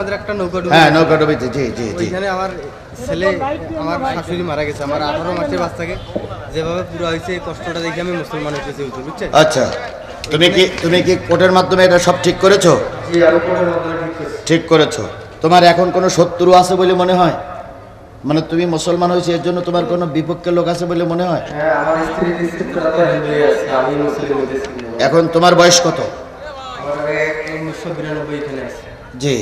একটা নৌকা হ্যাঁ নৌকা ডুবিতে জি জি জি। ওইখানে আমার ছেলে আমার শাশুড়ি মারা গেছে। আমার আঠারো মাসের বাচ্চাকে যেভাবে পুরো হয়েছে এই কষ্টটা দেখে আমি মুসলমান হয়েছি হুজুর বুঝছেন? আচ্ছা তুমি কি তুমি কি কোর্টের মাধ্যমে এটা সব ঠিক করেছ? ঠিক করছি। করেছ। তোমার এখন কোনো শত্রু আছে বলে মনে হয়? মানে তুমি মুসলমান হয়েছে এর জন্য তোমার কোনো বিপক্ষের লোক আছে বলে মনে হয়? হ্যাঁ এখন তোমার বয়স কত? জি।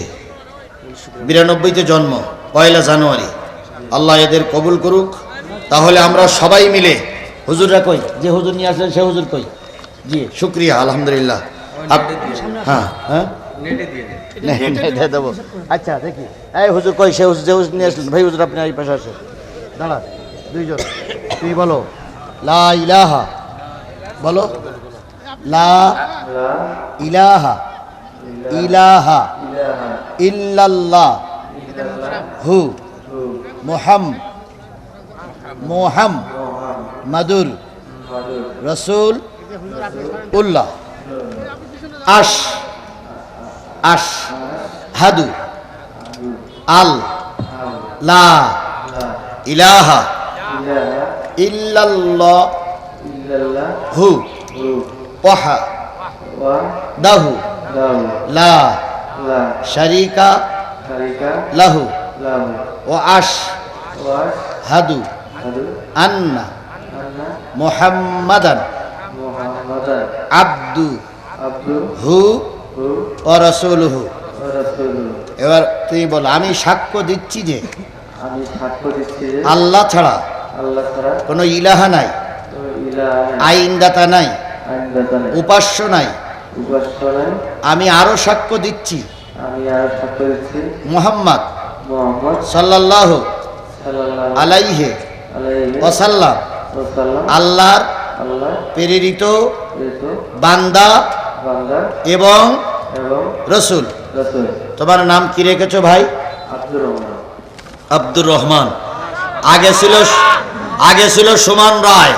বিরানব্বইতে জন্ম, পয়লা জানুয়ারি। আল্লাহ এদের কবুল করুক। তাহলে আমরা সবাই মিলে, হুজুররা কই? যে হুজুর নিয়ে আসলেন, সে হুজুর কই? জি, শুক্রিয়া, আলহামদুলিল্লাহ। হ্যাঁ হ্যাঁ? দেবো। আচ্ছা দেখি। এই হুজুর কই? সে হুজুর যে হুজুর নিয়ে আসলেন, ভাই হুজুর, আপনি এই পাশে আসেন। দাঁড়া, দুইজন। তুই বলো, লা ইলাহা। বলো, লা ইলাহা। ইলাহা। ইল্লাল্লাহ। হু। মোহাম। মোহাম। মাদুর। রসুল। উল্লাহ। আশ। আশ। হাদু। আল। লা। ইলাহা। ইল্লাল্লাহ। হু। ওয়াহা। দাহু। লা শারিকা লাহু ও আশ হাদু আন্না মুহাম্মাদান আব্দু হু ও রসুলহু এবার তুমি বল আমি সাক্ষ্য দিচ্ছি যে আল্লাহ ছাড়া কোনো ইলাহা নাই আইনদাতা নাই উপাস্য নেই। আমি আরও সাক্ষ্য দিচ্ছি। মোহাম্মদ সাল্লাল্লাহু আলাইহি ওয়াসাল্লাম। আল্লাহর আল্লাহ প্রেরিত বান্দা এবং রসুল। তোমার নাম কি রেখেছো ভাই? আব্দুর রহমান। আগে ছিল আগে ছিল সুমন রায়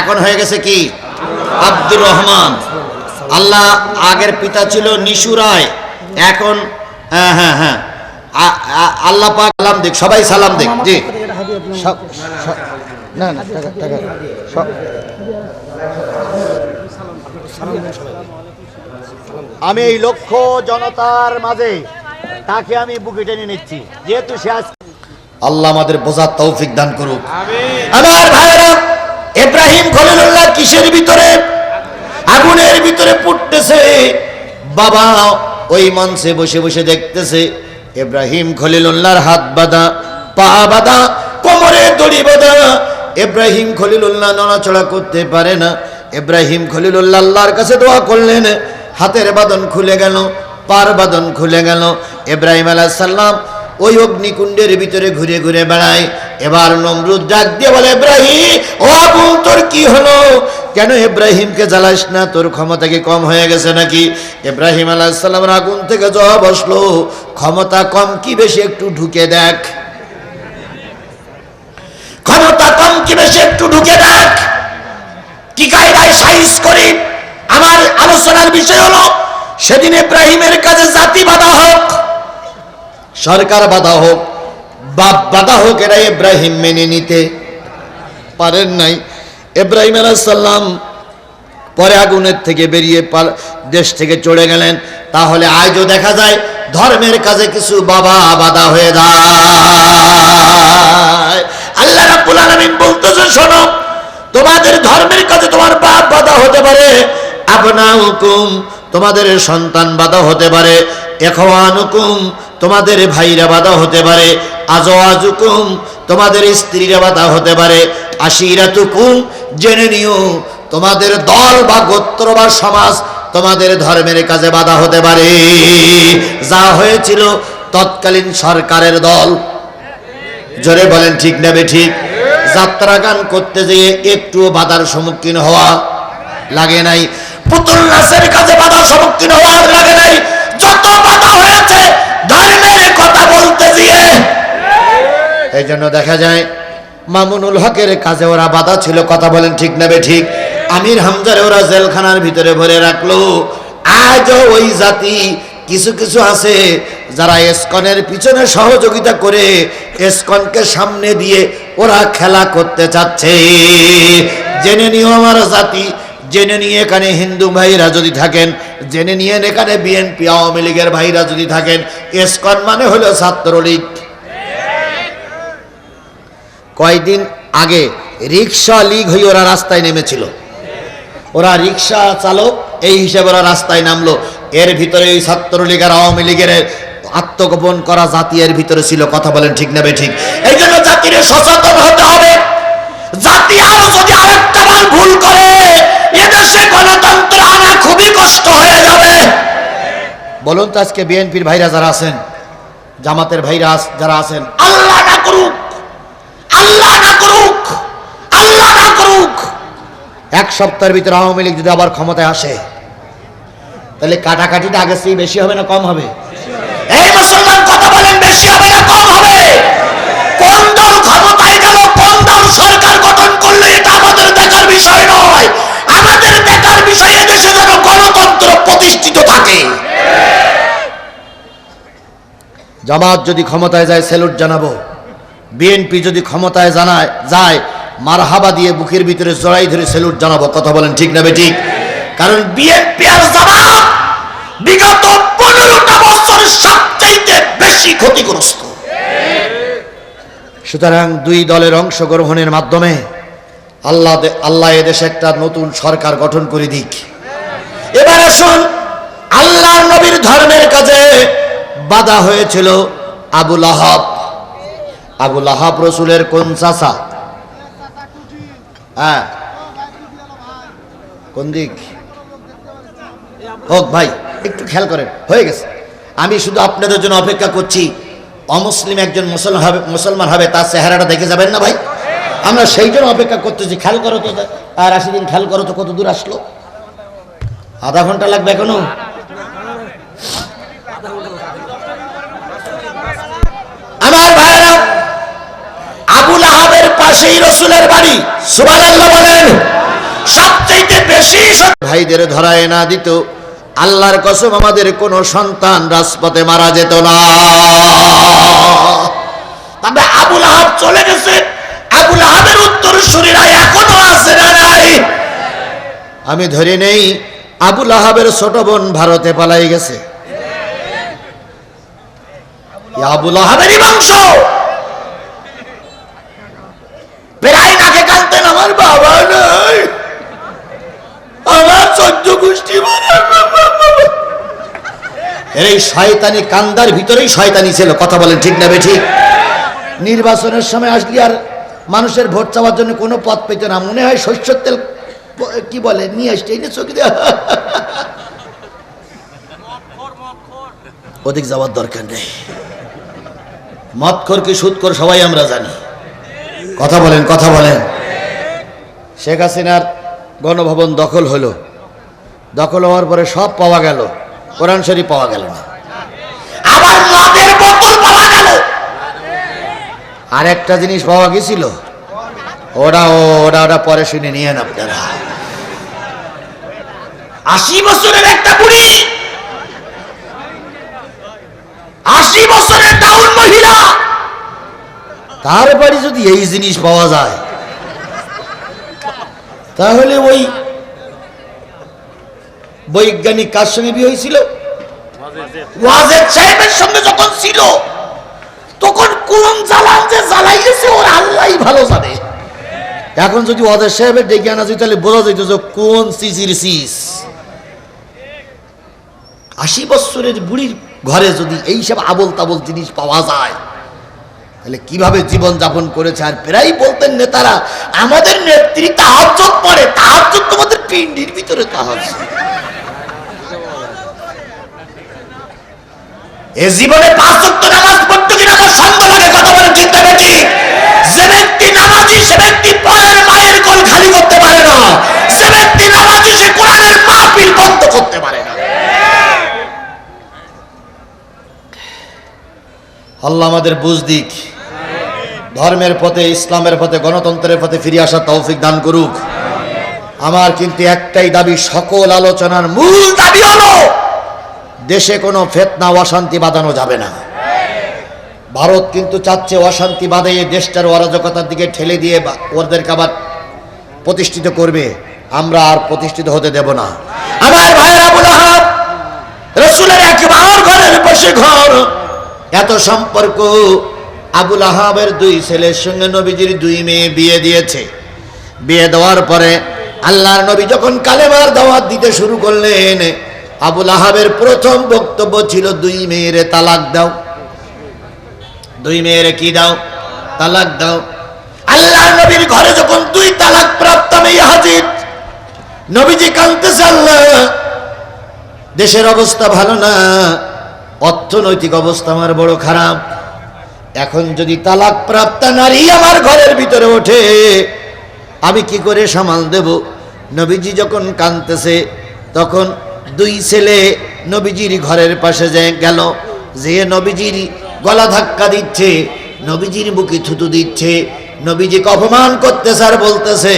এখন হয়ে গেছে কি? আব্দুর রহমান। আল্লাহ আগের পিতা ছিল নিশু রায়। এখন হ্যাঁ হ্যাঁ হ্যাঁ। আল্লাহ পাক সালাম দিক সবাই সালাম দিক জি। না। না টাকা টাকা আমি এই লক্ষ জনতার মাঝে তাকে আমি বুকে টেনে নিচ্ছি যেহেতু সে আজ আল্লাহ আমাদের বোঝার তৌফিক দান করুক। আমার ভাইরা ইব্রাহিম খলিলুল্লাহ কিসের ভিতরে? আগুনের ভিতরে পুড়তেছে বাবা ওই মঞ্চে বসে বসে দেখতেছে, ইব্রাহিম খলিলুল্লাহর হাত বাঁধা, পা বাঁধা, কোমরে দড়ি বাঁধা। ইব্রাহিম খলিলুল্লাহ নড়াচড়া করতে পারে না। ইব্রাহিম খলিলুল্লাহ আল্লাহর কাছে দোয়া করলেন। হাতের বাদন খুলে গেল, পার বাদন খুলে গেল। ইব্রাহিম আলাইহিস সালাম ওই অগ্নিকুণ্ডের ভিতরে ঘুরে ঘুরে বেড়ায়। এবার নমরুদ ডাক দিয়ে বলে, ইব্রাহিম, ও আগুন, তোর কি হলো? কেন ইব্রাহিমকে জ্বালাস না? তোর ক্ষমতা কি কম হয়ে গেছে নাকি? ইব্রাহিম আলাইহিস সালামের আগুন থেকে জবাব বসল ক্ষমতা কম কি বেশি একটু ঢুকে দেখ। ক্ষমতা কম কি বেশি একটু ঢুকে দেখ। কি কায়দায় সাইজ করি? আমার আলোচনার বিষয় হলো, সেদিন ইব্রাহিমের কাছে জাতি বাধা হোক, সরকার বাধা হোক, বাপ বাধা হোক, এরা ইব্রাহিম মেনে নিতে পারেন নাই। ইব্রাহিম আলাইসাল্লাম পরে আগুনের থেকে বেরিয়ে দেশ থেকে চলে গেলেন। তাহলে আজও দেখা যায় ধর্মের কাজে কিছু বাবা বাধা হয়ে যায়। আল্লাহ রাব্বুল বলতেছে, শোনো, তোমাদের ধর্মের কাজে তোমার বাপ বাধা হতে পারে, আবনাউকুম তোমাদের সন্তান বাধা হতে পারে এখওয়ানুকুম তোমাদের ভাইরা বাধা হতে পারে, আজওয়াজুকুম তোমাদের স্ত্রীরা বাধা হতে পারে আশিরাতুকুম, জেনে নিও, তোমাদের দল বা গোত্র বা সমাজ তোমাদের ধর্মের কাজে বাধা হতে পারে। যা হয়েছিল তৎকালীন সরকারের দল। জোরে বলেন ঠিক নেবে ঠিক? যাত্রা গান করতে যেয়ে একটু বাধার সম্মুখীন হওয়া লাগে নাই। পুতুল নাচের কাজে বাধার সম্মুখীন হওয়া লাগে নাই। যত বাধা হয়েছে, ধর্মের কথা বলতে গিয়ে এই জন্য দেখা যায় মামুনুল হকের কাজে ওরা বাধা ছিল, কথা বলেন ঠিক নেবে ঠিক? আমির হামজারে ওরা জেলখানার ভিতরে ভরে রাখল। আজও ওই জাতি কিছু কিছু আছে যারা এসকনের পিছনে সহযোগিতা করে এসকনকে সামনে দিয়ে ওরা খেলা করতে চাচ্ছে। জেনে নিও আমার জাতি, জেনে নিয়ে এখানে হিন্দু ভাইরা যদি থাকেন, জেনে নিয়ে এখানে বিএনপি, আওয়ামী লীগের ভাইরা যদি থাকেন, এসকন মানে হলো ছাত্রলীগ। কয়দিন আগে রিক্সা লীগ হয়ে ওরা রাস্তায় নেমেছিল। ওরা রিক্সা চালক, এই হিসেবে ওরা রাস্তায় নামলো। এর ভিতরে ওই ছাত্রলীগ আর আওয়ামী লীগের আত্মগোপন করা জাতি এর ভিতরে ছিল, কথা বলেন ঠিক না ঠিক এই জন্য জাতির সচেতন হতে হবে। জাতি আরও যদি আরেকটা বার ভুল করে, এদেশে গণতন্ত্র আনা খুবই কষ্ট হয়ে যাবে। বলুন তো আজকে বিএনপির ভাইরা যারা আছেন, জামাতের ভাইরা যারা আছেন, আল্লাহ না করুক। এক সপ্তাহের ভিতরে আওয়ামী লীগ যদি আবার ক্ষমতায় আসে, তাহলে কাটাকাটিটা বেশি হবে না কম হবে? এই মুসলমান বলেন, বেশি হবে না কম হবে? কোন দল ক্ষমতায় গেল কোন দল সরকার গঠন করলে এটা আমাদের দেখার বিষয় নয়। আমাদের দেখার বিষয় এদেশে যেন গণতন্ত্র প্রতিষ্ঠিত থাকে। জামাত যদি ক্ষমতায় যায় স্যালুট জানাব। বিএনপি যদি ক্ষমতায় জানায়, যায়, মারহাবা দিয়ে বুকের ভিতরে জড়াই ধরে স্যালুট জানাব, কথা বলেন ঠিক না ঠিক? কারণ বিএনপি আর জামাত বিগত পনেরোটা বছর সবচাইতে বেশি ক্ষতিগ্রস্ত। সুতরাং দুই দলের অংশগ্রহণের মাধ্যমে আল্লাহ আল্লাহ এদেশে একটা নতুন সরকার গঠন করে দিক। এবার আসুন আল্লাহ নবীর ধর্মের কাজে বাধা হয়েছিল আবুল আহাব। আবুল আহাব রসুলের কোন চাষা হ্যাঁ। কোন দিক? হোক ভাই, একটু খেয়াল করেন, হয়ে গেছে। আমি শুধু আপনাদের জন্য অপেক্ষা করছি, অমুসলিম একজন মুসলমান হবে মুসলমান হবে, তার চেহারাটা দেখে যাবেন না ভাই? আমরা সেই জন্য অপেক্ষা করতেছি, খেয়াল করো তো, আর আশি দিন খেয়াল করো তো কত দূর আসলো। আধা ঘণ্টা লাগবে এখনও আমার ভাইরা আবুল পাশেই রসুলের বাড়ি। সুবহানাল্লাহ বলেন। সবচেয়ে বেশি ভাইদের ধরায় না দিত আল্লাহর কসম আমাদের কোন সন্তান রাজপথে মারা যেত না। তবে আবুল আহাব চলে গেছে। আবুল আহাবের উত্তর শরীরা এখনও আছে না নাই। আমি ধরে নেই আবুল আহাবের ছোট বোন ভারতে পালাই গেছে। আবুল আহাবেরই বংশ প্রায় নাকে কানতেন আমার বাবা নাই। আমার চোদ্দ গোষ্ঠী এই শয়তানি কান্দার ভিতরেই শয়তানি ছিল, কথা বলেন ঠিক না বে ঠিক নির্বাচনের সময় আসলে আর মানুষের ভোট চাওয়ার জন্য কোনো পথ পেত না। মনে হয় শস্যের তেল কি বলে, নিয়ে আসছে এই নিয়ে চোখে দেয়া। ওদিক যাওয়ার দরকার নেই। মৎখর কি সুৎখর সবাই আমরা জানি। কথা বলেন কথা বলেন। শেখ হাসিনার গণভবন দখল হলো। দখল হওয়ার পরে সব পাওয়া গেল। কোরআন শরীফ পাওয়া গেল না। আবার মদের বোতল পাওয়া গেল। আর একটা জিনিস পাওয়া গেছিল। ওটা ও- ওটা ওটা পরে শুনে নিয়ে না আপনারা। আশি বছরের একটা বুড়ি, আশি বছরের ডাউন মহিলা তার বাড়ি যদি এই জিনিস পাওয়া যায়, তাহলে ওই বৈজ্ঞানিক কার সঙ্গে বিয়ে হয়েছিল? ওয়াজেদ সাহেবের সঙ্গে যখন ছিল, তখন কোন জ্বালান যে জ্বালাইয়েছে ওর আল্লাহ ভালো জানে। এখন যদি ওয়াজেদ সাহেবের ডেকে আনা যেত তাহলে বোঝা যেত যে কোন সিসির সিস আশি বছরের বুড়ির ঘরে যদি এইসব আবল তাবল জিনিস পাওয়া যায় তাহলে কীভাবে জীবন যাপন করেছে? আর প্রায় বলতেন নেতারা, আমাদের নেত্রী তাহাজ পড়ে তাহাজ তোমাদের পিন্ডির ভিতরে তাহাজ এ জীবনে নামাজ কিনা কথা বলে যে ব্যক্তি নামাজি, সে ব্যক্তি পরের মায়ের কোল খালি করতে পারে না। যে ব্যক্তি নামাজি, সে কোরআনের মাহফিল বন্ধ করতে পারে না। আল্লাহ আমাদের বুঝ দিক। ধর্মের পথে, ইসলামের পথে, গণতন্ত্রের পথে ফিরে আসার তৌফিক দান করুক। আমার কিন্তু একটাই দাবি, সকল আলোচনার মূল দাবি হলো, দেশে কোনো ফেতনা, অশান্তি বাঁধানো যাবে না। ভারত কিন্তু চাচ্ছে অশান্তি বাঁধে দেশটার অরাজকতার দিকে ঠেলে দিয়ে ওদেরকে আবার প্রতিষ্ঠিত করবে। আমরা আর প্রতিষ্ঠিত হতে দেব না। আমার ভাইয়ের আবুল আহাব, রসুলের একবার ঘরের পাশে ঘর। এত সম্পর্ক আবুল আহাবের দুই ছেলের সঙ্গে নবীজির দুই মেয়ে বিয়ে দিয়েছে। বিয়ে দেওয়ার পরে আল্লাহর নবী যখন কালেমার দাওয়াত দিতে শুরু করলেন, আবুল আহাবের প্রথম বক্তব্য ছিল, দুই মেয়েরে তালাক দাও। দুই মেয়েরে কি দাও? তালাক দাও। আল্লাহ নবীর ঘরে যখন দুই তালাক প্রাপ্ত মেয়ে হাজির, নবীজি কানতেছে আল্লাহ, দেশের অবস্থা ভালো না, অর্থনৈতিক অবস্থা আমার বড় খারাপ। এখন যদি তালাক প্রাপ্ত নারী আমার ঘরের ভিতরে ওঠে, আমি কি করে সামাল দেব? নবীজি যখন কানতেছে তখন দুই ছেলে নবীজির ঘরের পাশে যে গেল, যে নবীজির গলা ধাক্কা দিচ্ছে, নবীজির বুকে থুতু দিচ্ছে, নবীজিকে অপমান করতেছে আর বলতেছে,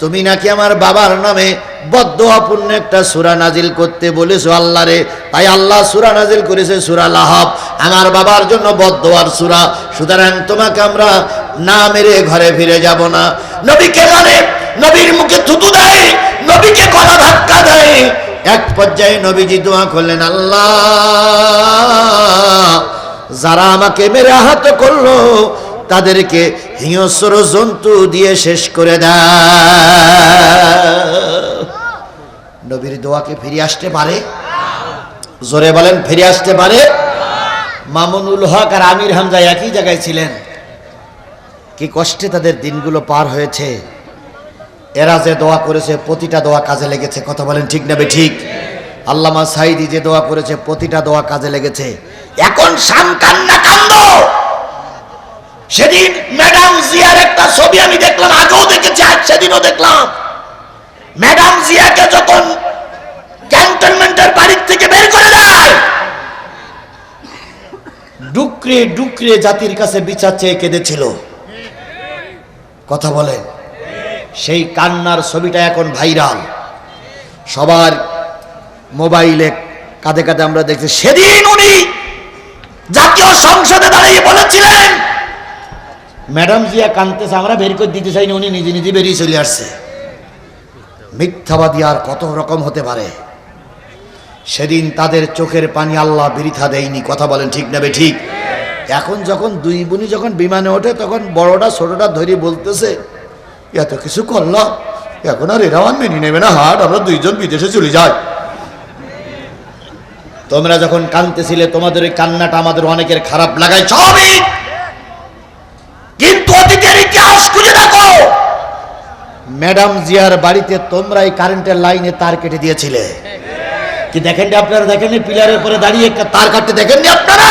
তুমি নাকি আমার বাবার নামে বদ্ধপূর্ণ একটা সুরা নাজিল করতে বলেছ আল্লাহরে তাই আল্লাহ সুরা নাজিল করেছে সুরা লাহাব। আমার বাবার জন্য বদ্ধয়ার সুরা। সুতরাং তোমাকে আমরা না মেরে ঘরে ফিরে যাব না। নবীকে মানে নবীর মুখে থুতু দেয়, নবীকে গলা ধাক্কা দেয়। এক পর্যায়ে নবীজি দোয়া করলেন, আল্লাহ, যারা আমাকে মেরে আহত করল, তাদেরকে হিংস্র জন্তু দিয়ে শেষ করে দেয় নবীর দোয়াকে ফিরে আসতে পারে? জোরে বলেন ফিরে আসতে পারে? মামুনুল হক আর আমির হামজা একই জায়গায় ছিলেন। কি কষ্টে তাদের দিনগুলো পার হয়েছে। এরা যে দোয়া করেছে, প্রতিটা দোয়া কাজে লেগেছে। কথা বলেন ঠিক না বে ঠিক? আল্লামা সাইদি যে দোয়া করেছে, প্রতিটা দোয়া কাজে লেগেছে। এখন শান কান্না কান্দ সেদিন ম্যাডাম জিয়ার একটা ছবি আমি দেখলাম, আগেও দেখেছি, আজ সেদিনও দেখলাম। ম্যাডাম জিয়াকে যখন ক্যান্টনমেন্টের বাড়ির থেকে বের করে দেয়, ডুকরে ডুকরে জাতির কাছে বিচার চেয়ে কেঁদেছিল। কথা বলেন, সেই কান্নার ছবিটা এখন ভাইরাল। সবার মোবাইলে কাঁধে কাঁধে আমরা দেখছি, সেদিন উনি জাতীয় সংসদে দাঁড়িয়ে বলেছিলেন, ম্যাডাম জিয়া কানতেছে আমরা বের করে দিতে চাইনি, উনি নিজে নিজে বেরিয়ে চলে আসছে। মিথ্যাবাদী আর কত রকম হতে পারে? সেদিন তাদের চোখের পানি আল্লাহ বৃথা দেয়নি। কথা বলেন ঠিক নেবে ঠিক? এখন যখন দুই বোনই যখন বিমানে ওঠে, তখন বড়টা ছোটটা ধরে বলতেছে, এত কিছু করলাম এখন আর এরাও মেনে নেবে না, হাট, আমরা দুইজন বিদেশে চলে যাই। তোমরা যখন কানতেছিলে তোমাদের ওই কান্নাটা আমাদের অনেকের খারাপ লাগায়। স্বাভাবিক কিন্তু অতীতের ইতিহাস খুঁজে দেখো! ম্যাডাম জিয়ার বাড়িতে তোমরা এই কারেন্টের লাইনে তার কেটে দিয়েছিলে। কি দেখেননি আপনারা? দেখেননি? পিলারের পরে দাঁড়িয়ে তার কাটতে দেখেননি আপনারা?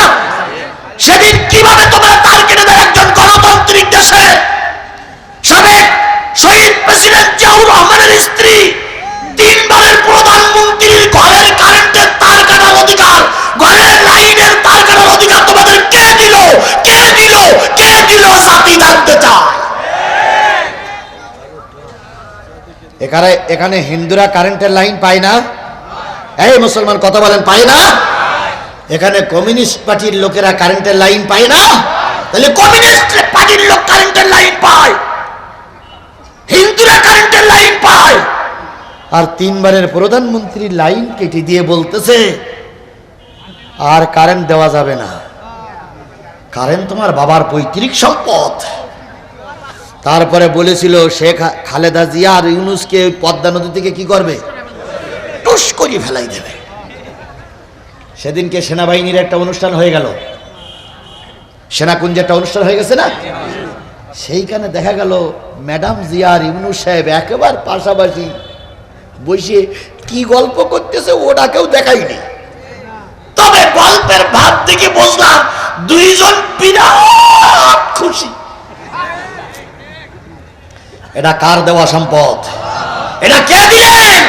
সেদিন কীভাবে তোমরা তার কেটে দেয় একজন গণতান্ত্রিক দেশে? সাবেক শহীদ প্রেসিডেন্ট জিয়াউর রহমানের স্ত্রী, তিনবারের প্রধানমন্ত্রীর ঘরের কারেন্টের তার কাটার অধিকার, ঘরের লাইনের তার কাটার অধিকার তোমাদের কে দিল? কে দিল? কে দিল? জাতি জানতে চায়। এখানে এখানে হিন্দুরা কারেন্টের লাইন পায় না। এই মুসলমান কথা বলেন, পায় না। এখানে কমিউনিস্ট পার্টির লোকেরা কারেন্টের লাইন পায় না। তাহলে কমিউনিস্ট পার্টির লোক কারেন্টের লাইন পায়। হিন্দুরা কারেন্টের লাইন পায়। আর তিনবারের প্রধানমন্ত্রী লাইন কেটে দিয়ে বলতেছে, আর কারেন্ট দেওয়া যাবে না। কারেন্ট তোমার বাবার পৈতৃক সম্পদ। তারপরে বলেছিল শেখ খালেদা জিয়া আর ইউনুসকে পদ্মা নদী থেকে কি করবে? টুস করে ফেলাই দেবে। সেদিনকে সেনাবাহিনীর একটা অনুষ্ঠান হয়ে গেল। সেনাকুঞ্জে একটা অনুষ্ঠান হয়ে গেছে না? সেইখানে দেখা গেল ম্যাডাম জিয়া আর ইউনুস সাহেব একেবারে পাশাপাশি বসে কি গল্প করতেছে ওটা কেউ দেখাইনি তবে গল্পের ভাব থেকে বুঝলাম দুইজন বিরাট খুশি। এটা কার দেওয়া সম্পদ? এটা কে দিলেন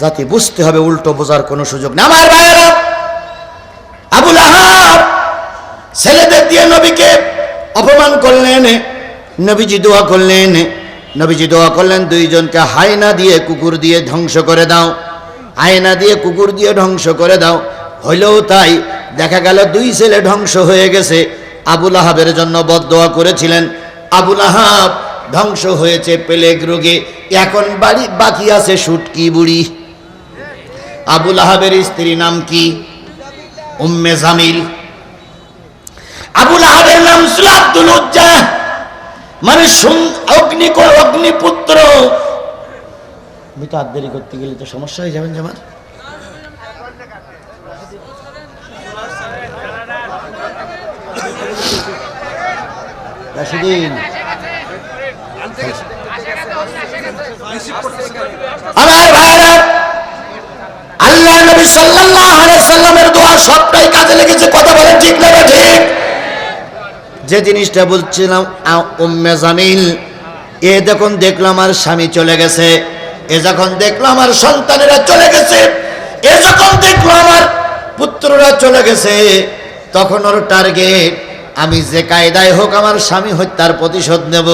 জাতি বুঝতে হবে উল্টো বোঝার কোনো সুযোগ নেই। আমার ভাইয়েরা, আবুল আহাব ছেলেদের দিয়ে নবীকে অপমান করলেন, নবীজি দোয়া করলেন, নবীজি দোয়া করলেন, দুইজনকে হায়না দিয়ে কুকুর দিয়ে ধ্বংস করে দাও আয়না দিয়ে কুকুর দিয়ে ধ্বংস করে দাও। হইলেও তাই দেখা গেল দুই ছেলে ধ্বংস হয়ে গেছে। আবুল আহাবের জন্য বদদোয়া করেছিলেন। আবুল আহাব ধ্বংস হয়েছে পেলেগ রোগে। এখন বাড়ি বাকি আছে সুটকি বুড়ি। আবুল আহাবের স্ত্রী নাম কি? উম্মে জামিল। আবুল আহাবের নাম ছিল আব্দুল উজ্জা। মানে অগ্নি অগ্নিপুত্র। আমি তো দেরি করতে গেলে তো সমস্যা হয়ে যাবেন যে আমার রাশিদিন। আমার ভাইরা আল্লাহ নবী সাল্লাল্লাহু আলাইহি সাল্লামের দোয়া সবটাই কাজে লেগেছে, কথা বলেন ঠিক না ঠিক? যে জিনিসটা বলছিলাম উম্মে জামিল, এ যখন দেখলাম আমার স্বামী চলে গেছে। এ যখন দেখলাম আমার সন্তানেরা চলে গেছে, এ যখন দেখল আমার পুত্ররা চলে গেছে, তখন ওর টার্গেট আমি যে কায়দায় হোক আমার স্বামী হত্যার প্রতিশোধ নেব।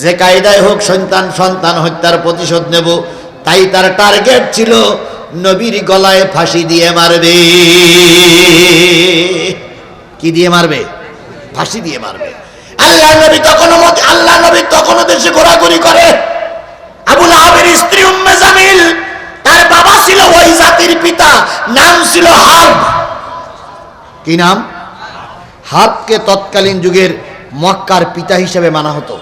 যে কায়দায় হোক সন্তান সন্তান হত্যার প্রতিশোধ নেব, তাই তার টার্গেট ছিল নবীর গলায় ফাঁসি দিয়ে মারবে। কি দিয়ে মারবে? ফাঁসি দিয়ে মারবে। আল্লাহ নবী তখনও আল্লাহ নবী তখনও দেশে ঘোরাঘুরি করে। আবুল আহাবের স্ত্রী উম্মে জামিল, তার বাবা ছিল ওই জাতির পিতা, নাম ছিল হাব। কি নাম? হাবকে তৎকালীন যুগের মক্কার পিতা হিসেবে মানা হতো।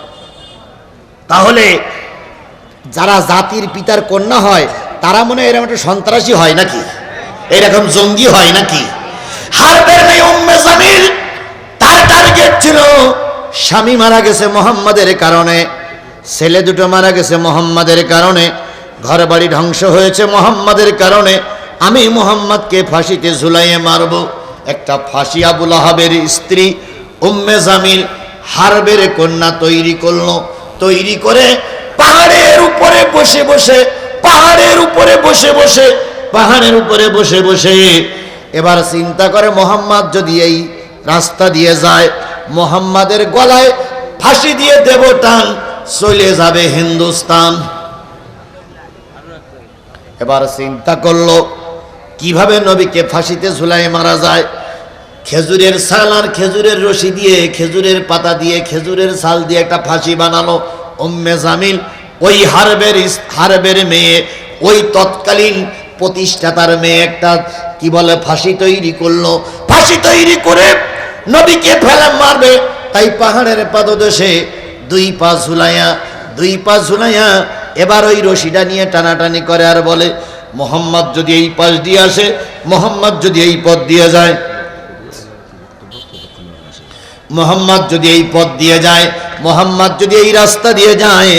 তাহলে যারা জাতির পিতার কন্যা হয়, তারা মনে হয় এরকম একটা সন্ত্রাসী হয় নাকি? এরকম জঙ্গি হয় নাকি? হার্বের মেয়ে উম্মে জামিল, তার টার্গেট ছিল স্বামী মারা গেছে মোহাম্মদের কারণে, ছেলে দুটো মারা গেছে মোহাম্মদের কারণে ঘর বাড়ি ধ্বংস হয়েছে মোহাম্মদের কারণে, আমি মোহাম্মদকে ফাঁসিতে ঝুলাইয়ে মারব। একটা ফাঁসি আবুল আহাবের স্ত্রী উম্মে জামিল হারবের কন্যা তৈরি করল। তৈরি করে পাহাড়ের উপরে বসে বসে, পাহাড়ের উপরে বসে বসে, পাহাড়ের উপরে বসে বসে। এবার চিন্তা করে মোহাম্মদ যদি এই রাস্তা দিয়ে যায়, মোহাম্মদের গলায় ফাঁসি দিয়ে দেব টান চলে যাবে হিন্দুস্তান। এবার চিন্তা করল, কীভাবে নবীকে ফাঁসিতে ঝুলাই মারা যায়? খেজুরের সাল আর খেজুরের রশি দিয়ে, খেজুরের পাতা দিয়ে, খেজুরের ছাল দিয়ে একটা ফাঁসি বানালো উম্মে জামিল। ওই হারবের হারবের মেয়ে, ওই তৎকালীন প্রতিষ্ঠাতার মেয়ে একটা কি বলে, ফাঁসি তৈরি করল। ফাঁসি তৈরি করে নবীকে ফেলা মারবে। তাই পাহাড়ের পাদদেশে দুই পা ঝুলাইয়া, দুই পা ঝুলাইয়া এবার ওই রশিটা নিয়ে টানাটানি করে আর বলে, মোহাম্মদ যদি এই পাশ দিয়ে আসে, মোহাম্মদ যদি এই পথ দিয়ে যায় মোহাম্মদ যদি এই পথ দিয়ে যায়, মোহাম্মদ যদি এই রাস্তা দিয়ে যায়,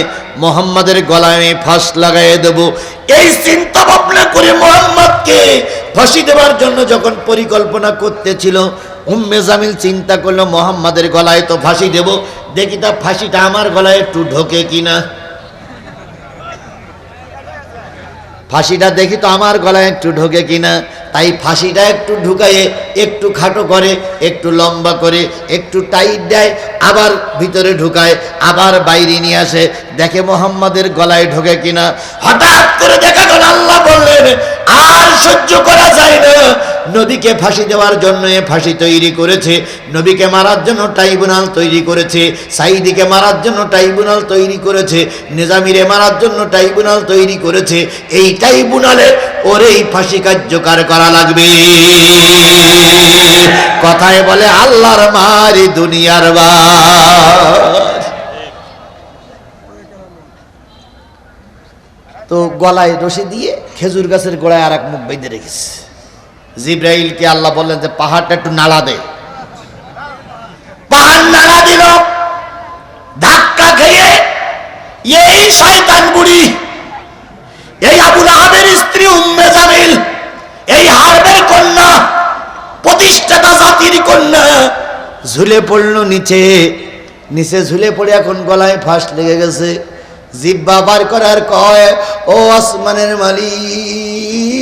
মোহাম্মদের গলায় আমি ফাঁস লাগাইয়ে দেব। এই চিন্তা ভাবনা করে মোহাম্মদকে ফাঁসি দেওয়ার জন্য যখন পরিকল্পনা করতেছিল, উম্মে জামিল চিন্তা করল, মোহাম্মদের গলায় তো ফাঁসি দেব। দেখি তা ফাঁসিটা আমার গলায় একটু ঢোকে কিনা। ফাঁসিটা দেখি তো আমার গলায় একটু ঢোকে কিনা। তাই ফাঁসিটা একটু ঢুকাইয়ে একটু খাটো করে, একটু লম্বা করে, একটু টাইট দেয়, আবার ভিতরে ঢুকায়, আবার বাইরে নিয়ে আসে। দেখে মোহাম্মদের গলায় ঢোকে কিনা। হঠাৎ করে দেখা গেল, আল্লাহ বললেন, আর সহ্য করা যায় না। নবীকে ফাঁসি দেওয়ার জন্য ফাঁসি তৈরি করেছে। নবীকে মারার জন্য ট্রাইব্যুনাল তৈরি করেছে। সাইদিকে মারার জন্য ট্রাইব্যুনাল তৈরি করেছে। নিজামিরে মারার জন্য ট্রাইব্যুনাল তৈরি করেছে। এই ট্রাইব্যুনালে ওর এই ফাঁসি কার্যকর করা লাগবে। কথায় বলে, আল্লাহর মারি দুনিয়ার বা তো গলায় রশি দিয়ে খেজুর গাছের গোড়ায় আর এক মুখ বেঁধে রেখেছে। জিব্রাইলকে আল্লাহ বললেন যে পাহাড়টা একটু নাড়া দে। পাহাড় নাড়া দিল, ধাক্কা খেয়ে এই শয়তান বুড়ি, এই আবুল আহাবের স্ত্রী উম্মে জামিল, এই হারবের কন্যা, প্রতিষ্ঠাতা জাতির কন্যা ঝুলে পড়ল নিচে। নিচে ঝুলে পড়ে এখন গলায় ফাঁস লেগে গেছে। জিব্বা বার করার কয়, ও আসমানের মালিক।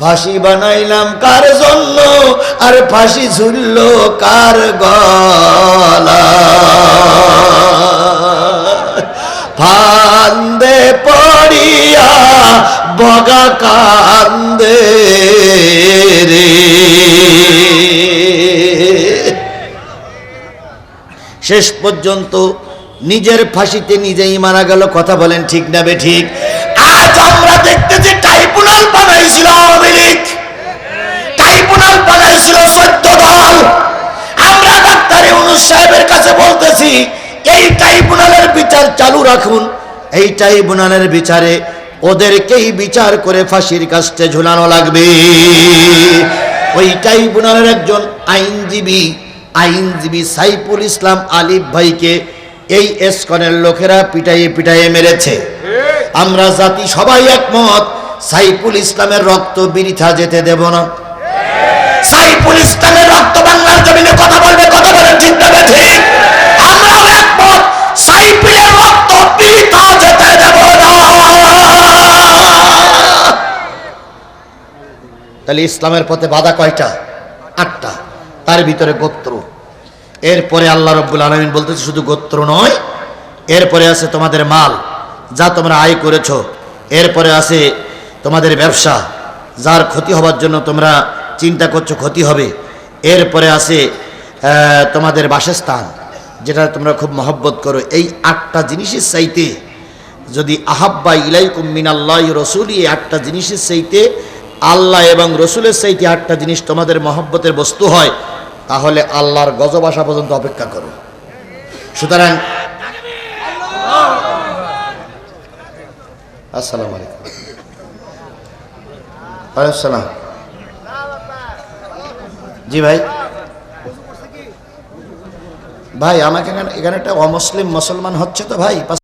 ফাঁসি বানাইলাম কার জন্য? আর ফাঁসি ঝুলল কার গলা? ফান্দে পড়িয়া বগা কান্দে রে। শেষ পর্যন্ত নিজের ফাঁসিতে নিজেই মারা গেল, কথা বলেন ঠিক না বে ঠিক? সাহেবের কাছে বলতেছি এই ট্রাইব্যুনালের বিচার চালু রাখুন। এই ট্রাইব্যুনালের বিচারে ওদেরকেই বিচার করে ফাঁসির কাস্টে ঝুলানো লাগবে। ওই ট্রাইব্যুনালের একজন আইনজীবী আইনজীবী সাইফুল ইসলাম আলিফ ভাইকে এই এসকনের লোকেরা পিটাইয়ে পিটাইয়ে মেরেছে। আমরা জাতি সবাই একমত সাইফুল ইসলামের রক্ত বিরিথা যেতে দেব না। সাইফুল ইসলামের রক্ত বাংলার জমিনে কথা বলবে তাহলে ইসলামের পথে বাধা কয়টা? আটটা। তার ভিতরে গোত্র। এরপরে আল্লাহ রব্বুল আলমিন বলতেছে, শুধু গোত্র নয়, এরপরে আছে তোমাদের মাল, যা তোমরা আয় করেছ। এরপরে আছে তোমাদের ব্যবসা, যার ক্ষতি হবার জন্য তোমরা চিন্তা করছ ক্ষতি হবে। এরপরে আছে তোমাদের বাসস্থান, যেটা তোমরা খুব মহব্বত করো। এই আটটা জিনিসের চাইতে যদি আহাব্বা ইলাইকুম মিনাল্লাহ রসুল, এই আটটা জিনিসের চাইতে আল্লাহ এবং রসুলের চাইতে আটটা জিনিস তোমাদের মহব্বতের বস্তু হয়, তাহলে আল্লাহর গজব আসা পর্যন্ত অপেক্ষা করো। সুতরাং আসসালামু আলাইকুম। জি ভাই। ভাই, আমাকে এখানে একটা অমুসলিম মুসলমান হচ্ছে তো ভাই?